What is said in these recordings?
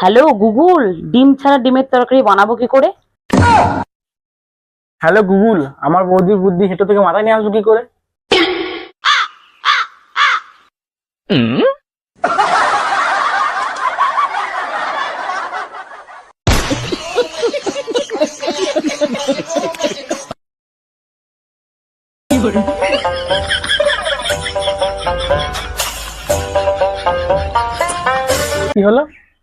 Hello Google ডিম ছাড়া ডিমের তরকারি বানাবো কি করে? হ্যালো গুগল আমার বৌদির বুদ্ধি হেঁটো থেকে মাথায় নিয়ে আসব কি করে? কি হলো?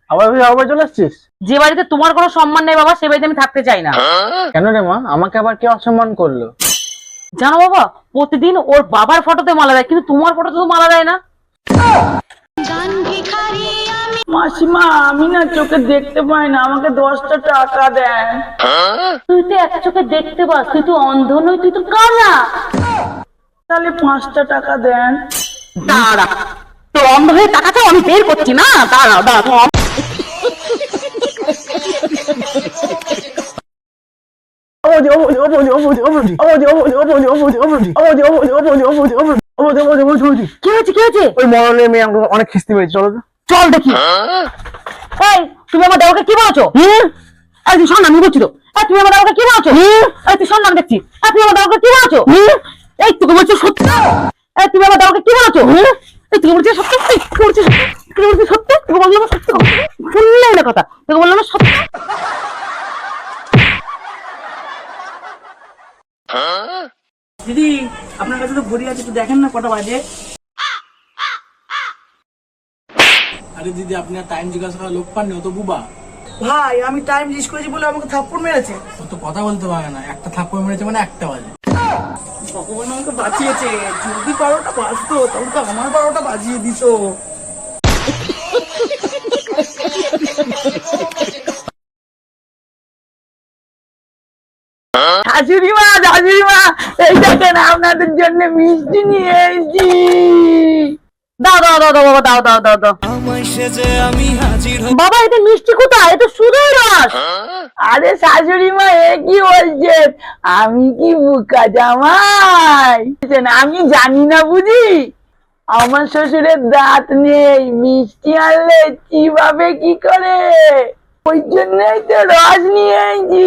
আবার আবার চলে আসছিস? যে বাড়িতে তোমার কোনো সম্মান নেই বাবা সে বাড়িতে আমি থাকতে চাই না। কেন রে মা? আমাকে আবার কে অসম্মান করল? জানো বাবা প্রতিদিন ওর বাবার ফটোতে মালা দেয় কিন্তু তোমার ফটোতে তো মালা দেয় না। মাসিমা আমি না চোখে দেখতে পাই না আমাকে দশটা টাকা দেন। তুই তো এক চোখে দেখতে পাস তুই তো অন্ধ নই তুই তো কানা তাহলে পাঁচটা টাকা দেন। দাঁড়া তো অন্ধ হয়ে আমি বের করছি না কি অনেক খিস্তি চলো তো চল দেখি তুমি আমার দেওয়াকে কি বলছো তো তুমি আমার কি বলছো হুম তুই শোন আমি দেখছি তুমি আমার কি বলছো এই তুমি বলছো সত্যি তুমি আমার দেওয়াকে কি বলছো সত্যি? সত্যি? তোকে বললাম না কথা। তোকে বললাম দিদি আপনার কাছে তো ঘড়ি আছে একটু দেখেন না কটা বাজে। আরে দিদি আপনি টাইম জিজ্ঞাসা করার লোক পাননি ও তো বুবা। ভাই আমি টাইম জিজ্ঞেস করেছি বলে আমাকে থাপ্পড় মেরেছে। ও তো কথা বলতে পারে না একটা থাপ্পড় মেরেছে মানে একটা বাজে। ভগবান আমাকে বাঁচিয়েছে। যদি বাঁচতো তখন তো আমার শাশুড়িমা শাশুড়িমা এই দেখেন আপনাদের জন্য মিষ্টি নিয়ে এসেছি। দাও দাও দাও দাও বাবা দাও দাও দাও। দাও বাবা এটা মিষ্টি কোথায়? এটা রস। আরে শাশুড়ি মা এ কি বলছেন? আমি কি বুকা জামাই? আমি জানি না বুঝি। আমার শ্বশুরের দাঁত নেই মিষ্টি আনলে চিবাবে কি করে? ওই জন্যই তো রস নিয়ে এসেছি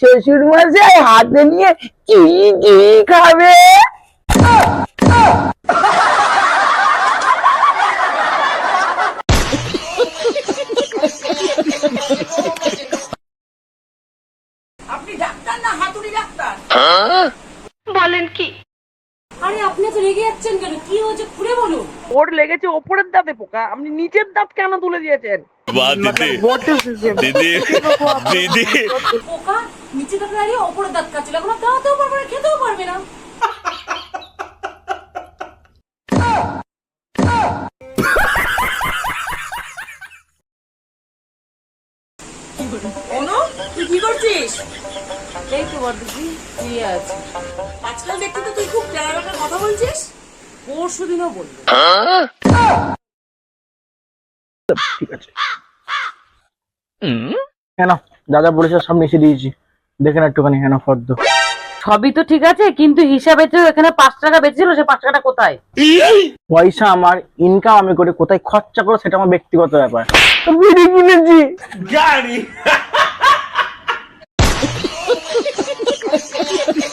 শ্বশুর মশাই হাতে নিয়ে চুই চুই খাবে আপনি ডাক্তার না হাতুড়ি বলেন কি? আরে আপনি তো রেগে যাচ্ছেন কেন? কি হয়েছে? খুলে বলুন। ওর লেগেছে ওপরের দাঁতে পোকা। আপনি নিচের দাঁত কেন তুলে দিয়েছেন? দিদি দাঁত দাঁড়িয়ে ওপরের পারবে না খেতেও পারবে না। তুই কি করছিস? এই তো বড়দি ফিরে আছে আজকাল দেখতে তো তুই খুব কথা বলছিস। পরশু দিনও বলবে। ঠিক আছে। কেন দাদা বলেছে সব মিশে দিয়েছি। দেখেন একটুখানি হেন ফর্দ। সবই তো ঠিক আছে কিন্তু হিসাবে তো এখানে পাঁচ টাকা বেঁচেছিল সে পাঁচ টাকাটা কোথায়? পয়সা আমার ইনকাম আমি করে কোথায় খরচা করো সেটা আমার ব্যক্তিগত ব্যাপার। কিনেছি।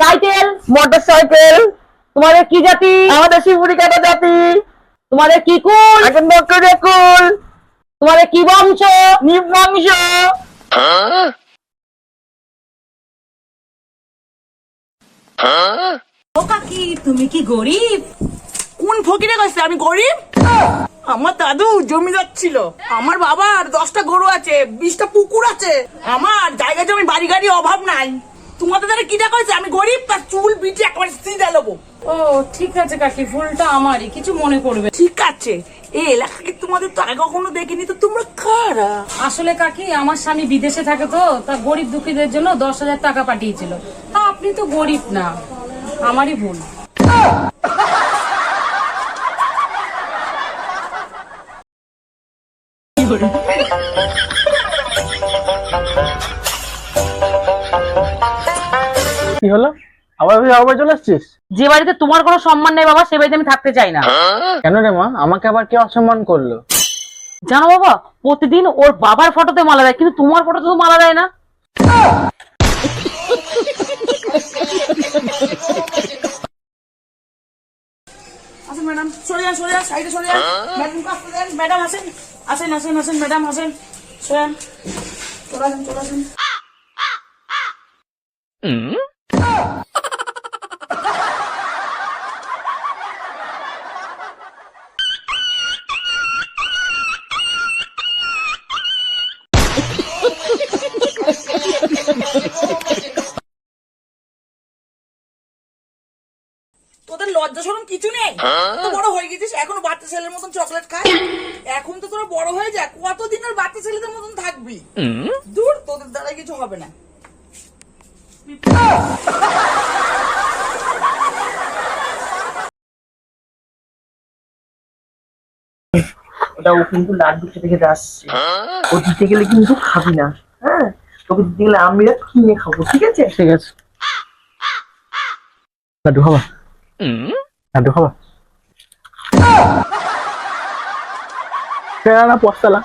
সাইকেল তোমাদের কি জাতি? আমাদের শিবুরি কাটা জাতি। তোমাদের কি কুল? আগে নকরে কুল। তোমাদের কি বংশ? মাংস ও কাকি তুমি কি গরিব? কোন ফকিরে কইছে আমি গরিব? আমার দাদু জমিদার ছিল আমার বাবার দশটা গরু আছে বিশটা পুকুর আছে। আমার জায়গা জমি বাড়ি গাড়ি অভাব নাই। তোমাদের দ্বারা কি দেখা হয়েছে? আমি গরিব তার চুল বিটে একেবারে সিজা নেব ও ঠিক আছে কাকি ফুলটা আমারই কিছু মনে করবে ঠিক আছে। এই এলাকাকে তোমাদের তো আগে কখনো দেখিনি তো তোমরা কারা? আসলে কাকি আমার স্বামী বিদেশে থাকে তো তা গরিব দুঃখীদের জন্য দশ হাজার টাকা পাঠিয়েছিল। তা আপনি তো গরিব না আমারই ভুল। হলো? আবার আবার চলে আসছিস যে বাড়িতে তোমার কোনো সম্মান নেই বাবা সে বাড়িতে আমি থাকতে চাই না। কেন রে মা? আমাকে আবার কে অসম্মান করল? জানো বাবা প্রতিদিন ওর বাবার ফটোতে মালা দেয় কিন্তু তোমার ফটোতে তো মালা দেয় না। আসেন ম্যাডাম সরে যান সরে যান সাইডে সরে যান। ম্যাডাম আসতে দেন। ম্যাডাম আসেন। আসেন আসেন আসেন ম্যাডাম আসেন। সরেন চলে আসেন চলে আসেন। তোদের লজ্জা সরম কিছু নেই? তো বড় হয়ে গেছিস এখনও বাচ্চা ছেলের মতন চকলেট খাস? এখন তো তোরা বড় হয়ে যা কতদিন আর বাচ্চা ছেলেদের মতন থাকবি? দূর তোদের দ্বারা কিছু হবে না। ওটা ও কিন্তু লাড্ডু খেতে খেতে আসছে। ও দিতে গেলে কিন্তু খাবি না। হ্যাঁ? তোকে দিতে গেলে আমি কিনে খাব ঠিক আছে? ঠিক আছে। লাড্ডু খাবা? লাড্ডু খাবা? না পস্তালা